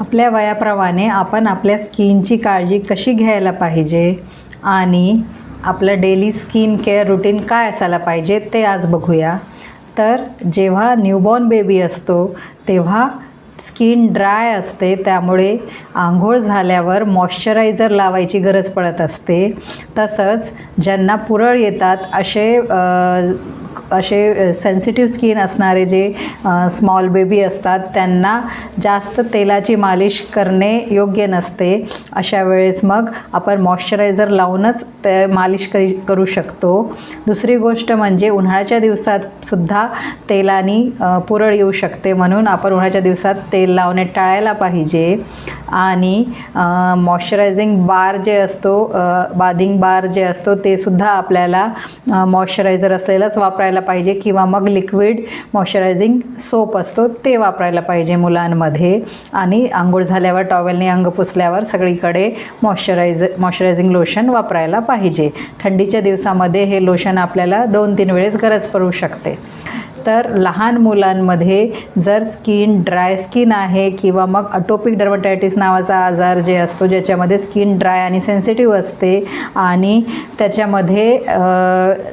आपल्या वयाप्रमाणे आपण आपल्या स्किनची काळजी कशी घ्यायला पाहिजे? आणि आपलं डेली स्किन केअर रुटीन काय असायला पाहिजे ते आज बघूया. तर जेव्हा न्यूबॉर्न बेबी असतो तेव्हा स्किन ड्राय असते त्यामुळे आंघोळ झाल्यावर मॉइश्चरायझर लावायची गरज पडत असते. तसंच ज्यांना पुरळ येतात असे असे सेन्सिटिव्ह स्किन असणारे जे स्मॉल बेबी असतात त्यांना जास्त तेलाची मालिश करणे योग्य नसते. अशा वेळेस मग आपण मॉइश्चरायझर लावूनच ते मालिश करी करू शकतो. दुसरी गोष्ट म्हणजे उन्हाळ्याच्या दिवसात सुद्धा तेलानी पुरळ येऊ शकते म्हणून आपण उन्हाळ्याच्या दिवसात तेल लावणे टाळायला पाहिजे. आणि मॉइश्चरायझिंग बार जे असतो बादिंग बार जे असतो ते सुद्धा आपल्याला मॉइश्चरायझर असलेलंच वापरायला पाहिजे किंवा मग लिक्विड मॉइश्चरायझिंग सोप असतो ते वापरायला पाहिजे मुलांमध्ये. आणि आंघोळ झाल्यावर टॉवेलने अंग पुसल्यावर सगळीकडे मॉइश्चरायझ मॉइश्चरायझिंग लोशन वापरायला पाहिजे. थंडीच्या दिवसामध्ये हे लोशन आपल्याला दोन तीन वेळेस गरज पडू शकते. तर लहान मुलांमध्ये जर स्किन ड्राय स्किन आहे किंवा मग अटोपिक डर्मटायटिस नावाचा आजार जे असतो ज्याच्यामध्ये स्किन ड्राय आणि सेन्सिटिव्ह असते आणि त्याच्यामध्ये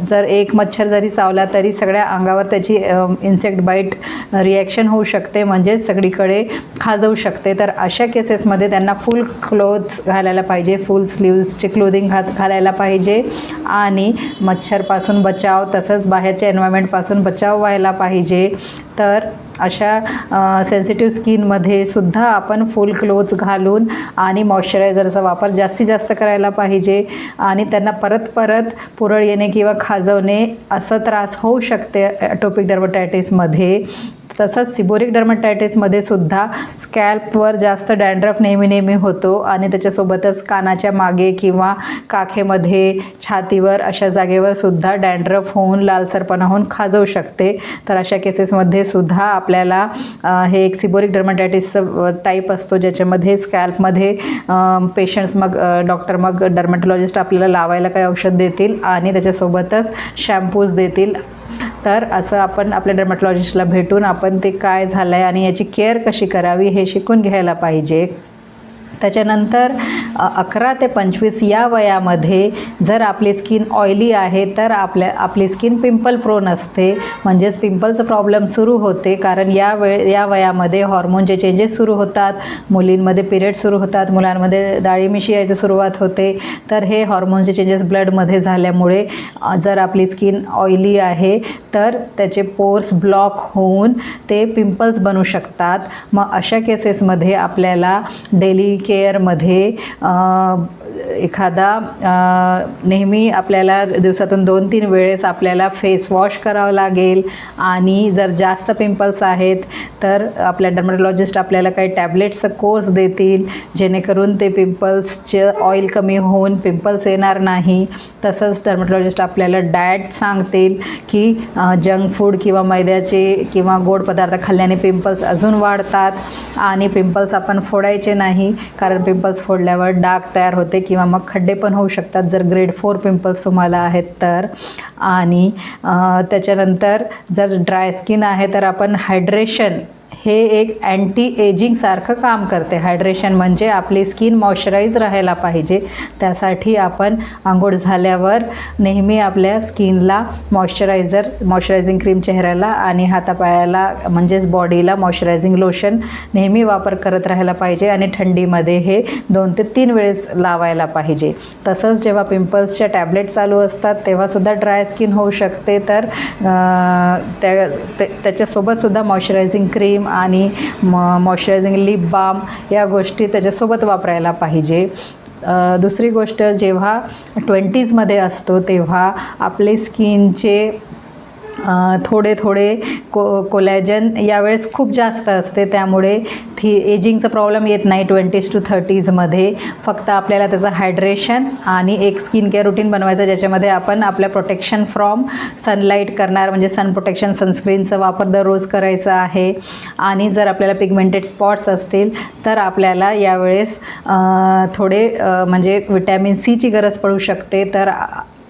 जर एक मच्छर जरी चावला तरी सगळ्या अंगावर त्याची इन्सेक्ट बाईट रिॲक्शन होऊ शकते म्हणजे सगळीकडे खाजवू शकते. तर अशा केसेसमध्ये त्यांना फुल क्लोथ्स घालायला पाहिजे फुल स्लीव्सचे क्लोदिंग घात घालायला पाहिजे. आणि मच्छरपासून बचाव तसंच बाहेरच्या एन्व्हायरमेंटपासून बचाव व्हायला पाहिजे. तर अशा सेन्सिटिव्ह स्किनमध्ये सुद्धा आपण फुल क्लोज घालून आणि मॉइश्चरायझरचा वापर जास्तीत जास्त करायला पाहिजे. आणि त्यांना परत परत पुरळ येणे किंवा खाजवणे असं त्रास होऊ शकते टोपिक डर्मटायटिसमध्ये तसंच सिबोरिक डर्मटायटिसमध्ये सुद्धा स्कॅल्पवर जास्त डॅन्ड्रफ नेहमी नेहमी होतो आणि त्याच्यासोबतच कानाच्या मागे किंवा काखेमध्ये छातीवर अशा जागेवर सुद्धा डॅन्ड्रफ होऊन लालसरपणा होऊन खाजवू शकते. तर अशा केसेसमध्ये सुद्धा आपल्याला हे एक सिबोरिक डर्मटायटिसचं टाईप असतो ज्याच्यामध्ये स्कॅल्पमध्ये पेशंट्स मग डॉक्टर मग डर्मॅटॉलॉजिस्ट आपल्याला लावायला काही औषध देतील आणि त्याच्यासोबतच शॅम्पूज देतील. तर असं आपण आपल्या डर्मॅटॉलॉजिस्टला भेटून आपण ते काय झालं आहे आणि याची केअर कशी करावी हे शिकून घ्यायला पाहिजे. त्याच्यानंतर अकरा ते पंचवीस या वयामध्ये जर आपली स्किन ऑइली आहे तर आपल्या आपली स्किन पिंपल प्रोन असते म्हणजेच पिंपलचं प्रॉब्लेम सुरू होते कारण या वे या वयामध्ये हॉर्मोनचे चेंजेस सुरू होतात. मुलींमध्ये पिरियड सुरू होतात मुलांमध्ये दाढी यायची सुरुवात होते. तर हे हॉर्मोनचे चेंजेस ब्लडमध्ये झाल्यामुळे जर आपली स्किन ऑइली आहे तर त्याचे पोर्स ब्लॉक होऊन ते पिंपल्स बनू शकतात. मग अशा केसेसमध्ये आपल्याला डेली केअरमध्ये एखादा नेहमी आपल्याला दिवसातून दोन तीन वेळेस आपल्याला फेस वॉश करावं लागेल आणि जर जास्त पिंपल्स आहेत तर आपल्या डर्मॅटॉलॉजिस्ट आपल्याला काही टॅबलेट्सचा कोर्स देतील जेणेकरून ते पिंपल्सचे ऑइल कमी होऊन पिंपल्स येणार नाही. तसंच डर्मॅटॉलॉजिस्ट आपल्याला डाएट सांगतील की जंक फूड किंवा मैद्याचे किंवा गोड पदार्थ खाल्ल्याने पिंपल्स अजून वाढतात आणि पिंपल्स आपण फोडायचे नाही कारण पिंपल्स फोडल्यावर डाग तयार होते की किंवा मग खड्डे पण होऊ शकतात. जर ग्रेड फोर पिंपल्स तुम्हाला आहेत तर. आणि त्याच्यानंतर जर ड्राय स्किन आहे तर आपण हायड्रेशन हे एक अँटी एजिंगसारखं काम करते. हायड्रेशन म्हणजे आपली स्किन मॉइश्चराईज राहायला पाहिजे. त्यासाठी आपण आंघोळ झाल्यावर नेहमी आपल्या स्किनला मॉइश्चरायझर मॉइश्चरायझिंग क्रीम चेहऱ्याला आणि हातापायाला म्हणजेच बॉडीला मॉइश्चरायझिंग लोशन नेहमी वापर करत राहायला पाहिजे आणि थंडीमध्ये हे दोन ते तीन वेळेस लावायला पाहिजे. तसंच जेव्हा पिंपल्सच्या टॅबलेट चालू असतात तेव्हासुद्धा ड्राय स्किन होऊ शकते. तर त्या त्या- त्याच्यासोबतसुद्धा मॉइश्चरायझिंग क्रीम आणि मॉइश्चरायझिंग लिप बाम या गोष्टी त्याच्यासोबत वापरायला पाहिजे. दुसरी गोष्ट जेव्हा ट्वेंटीजमध्ये असतो तेव्हा आपले स्किनचे थोडे थोडे को कोलॅजन यावेळेस खूप जास्त असते. त्यामुळे थी एजिंगचा प्रॉब्लेम येत नाही ट्वेंटीज टू थर्टीजमध्ये फक्त आपल्याला त्याचं हायड्रेशन आणि एक स्किन केअर रुटीन बनवायचं ज्याच्यामध्ये आपण आपल्या प्रोटेक्शन फ्रॉम सनलाईट करणार म्हणजे सन प्रोटेक्शन सनस्क्रीनचा वापर दररोज करायचा आहे. आणि जर आपल्याला पिगमेंटेड स्पॉट्स असतील तर आपल्याला यावेळेस थोडे म्हणजे विटॅमिन सीची गरज पडू शकते. तर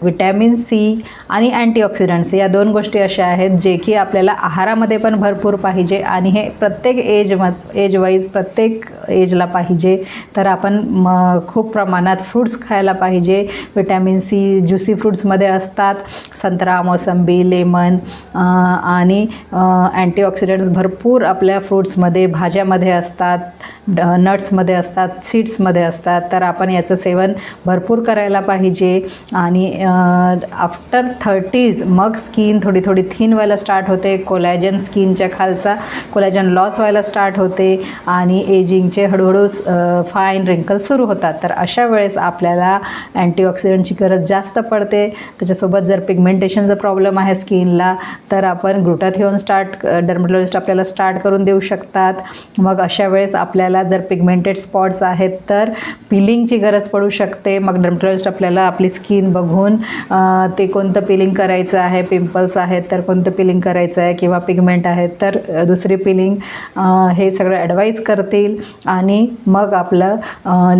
विटॅमिन सी आणि अँटीऑक्सिडंट्स. या दोन गोष्टी अशा आहेत जे की आपल्याला आहारामध्ये पण भरपूर पाहिजे आणि हे प्रत्येक एज म एज वाईज प्रत्येक एजला पाहिजे. तर आपण म खूप प्रमाणात फ्रूट्स खायला पाहिजे. विटॅमिन सी ज्युसी फ्रूट्समध्ये असतात. संत्रा मोसंबी लेमन आणि अँटीऑक्सिडंट्स भरपूर आपल्या फ्रूट्समध्ये भाज्यामध्ये असतात ड नट्समध्ये असतात सीड्समध्ये असतात. तर आपण याचं सेवन भरपूर करायला पाहिजे. आणि आफ्टर थर्टीज मग स्किन थोडी थोडी थिन व्हायला स्टार्ट होते. कोलॅजन स्किनच्या खालचा कोलॅजन लॉस व्हायला स्टार्ट होते. आणि एजिंगचे हळूहळू फाईन रिंकल सुरू होतात. तर अशा वेळेस आपल्याला अँटीऑक्सिडंटची गरज जास्त पडते. त्याच्यासोबत जर पिगमेंट पिगमेंटेशनचा प्रॉब्लेम आहे स्किनला तर आपण ग्लुटाथिओन स्टार्ट डर्मटॉलॉजिस्ट आपल्याला स्टार्ट करून देऊ शकतात. मग अशा वेळेस आपल्याला जर पिगमेंटेड स्पॉट्स आहेत तर पिलिंगची गरज पडू शकते. मग डर्मटॉलॉजिस्ट आपल्याला आपली स्किन बघून ते कोणतं पिलिंग करायचं आहे पिंपल्स आहेत तर कोणतं पिलिंग करायचं आहे किंवा पिगमेंट आहेत तर दुसरी पिलिंग हे सगळं ॲडवाईज करतील. आणि मग आपलं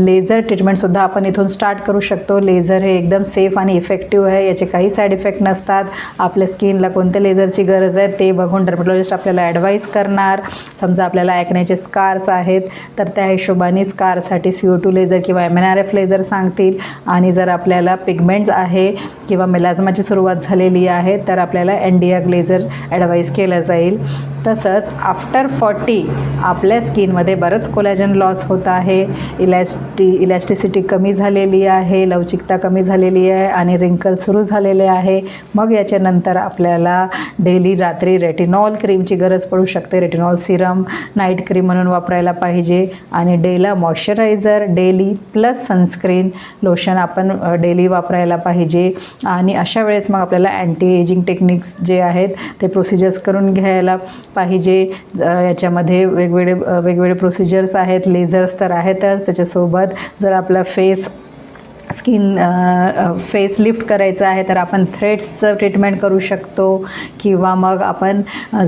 लेझर ट्रीटमेंटसुद्धा आपण इथून स्टार्ट करू शकतो. लेझर हे एकदम सेफ आणि इफेक्टिव्ह आहे. याचे काही साईड इफेक्ट नसतात. आपल्या स्किनला कोणत्या लेझरची गरज आहे ते बघून डर्मटॉलॉजिस्ट आपल्याला ॲडवाईज करणार. समजा आपल्याला ॲकण्याचे स्कार्स आहेत तर त्या हिशोबाने स्कारसाठी सी ओ टू लेझर किंवा M N R F laser सांगतील. आणि जर आपल्याला पिगमेंट्स आहे किंवा मेलाझमाची सुरुवात झालेली आहे तर आपल्याला एनडीआग लेझर ॲडवाईज केलं जाईल. तसंच आफ्टर फॉर्टी आपल्या स्किनमध्ये बरंच कोलॅजन लॉस होत आहे. इलॅस्टी इलॅस्टिसिटी कमी झालेली आहे लवचिकता कमी झालेली आहे आणि रिंकल सुरू झालेले आहे. मग याच्यानंतर आपल्याला डेली रात्री रेटिनॉल क्रीमची गरज पडू शकते. रेटिनॉल सिरम नाईट क्रीम म्हणून वापरायला पाहिजे. आणि डेला moisturiser daily plus sunscreen lotion आपण डेली वापरायला पाहिजे. आणि अशा वेळेस मग आपल्याला अँटी एजिंग टेक्निक्स जे आहेत ते प्रोसिजर्स करून घ्यायला पाहिजे. याच्यामध्ये वेगवेगळे वेगवेगळे प्रोसिजर्स आहेत. लेझर्स तर आहेतच. त्याच्यासोबत जर आपला फेस स्किन फेस लिफ्ट करायचं आहे तर आपण थ्रेड्सचं ट्रीटमेंट करू शकतो. किंवा मग आपण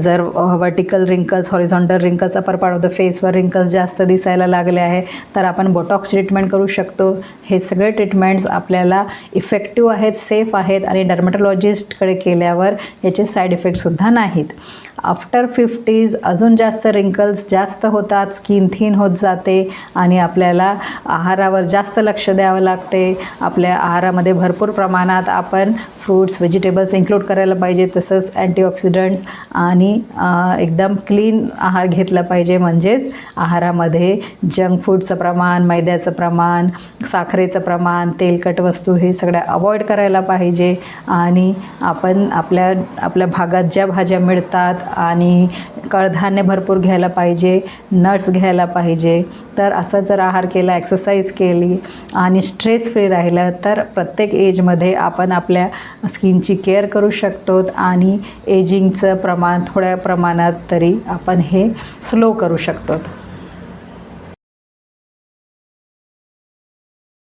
जर vertical wrinkles horizontal wrinkles upper part of the फेसवर wrinkles जास्त दिसायला लागले आहे तर आपण बोटॉक्स ट्रीटमेंट करू शकतो. हे सगळे ट्रीटमेंट्स आपल्याला इफेक्टिव्ह आहेत सेफ आहेत आणि डर्मॅटॉलॉजिस्टकडे केल्यावर याचे साईड इफेक्टसुद्धा नाहीत. आफ्टर फिफ्टीज अजून जास्त रिंकल्स जास्त होतात स्किन थिन होत जाते आणि आपल्याला आहारावर जास्त लक्ष द्यावं लागते. आपल्या आहारामध्ये भरपूर प्रमाणात आपण फ्रूट्स व्हेजिटेबल्स इन्क्लूड करायला पाहिजे तसंच अँटीऑक्सिडंट्स आणि एकदम क्लीन आहार घेतला पाहिजे. म्हणजेच आहारामध्ये जंक फूडचं प्रमाण मैद्याचं प्रमाण साखरेचं प्रमाण तेलकट वस्तू हे सगळ्या अवॉइड करायला पाहिजे. आणि आपण आपल्या आपल्या भागात ज्या भाज्या मिळतात आणि कडधान्य भरपूर घ्यायला पाहिजे नट्स घ्यायला पाहिजे. तर असं जर आहार केला एक्सरसाइज केली आणि स्ट्रेस फ्री राहिलं तर प्रत्येक एजमध्ये आपण आपल्या स्किनची केअर करू शकतो आणि एजिंगचं प्रमाण थोड्या प्रमाणात तरी आपण हे स्लो करू शकतो.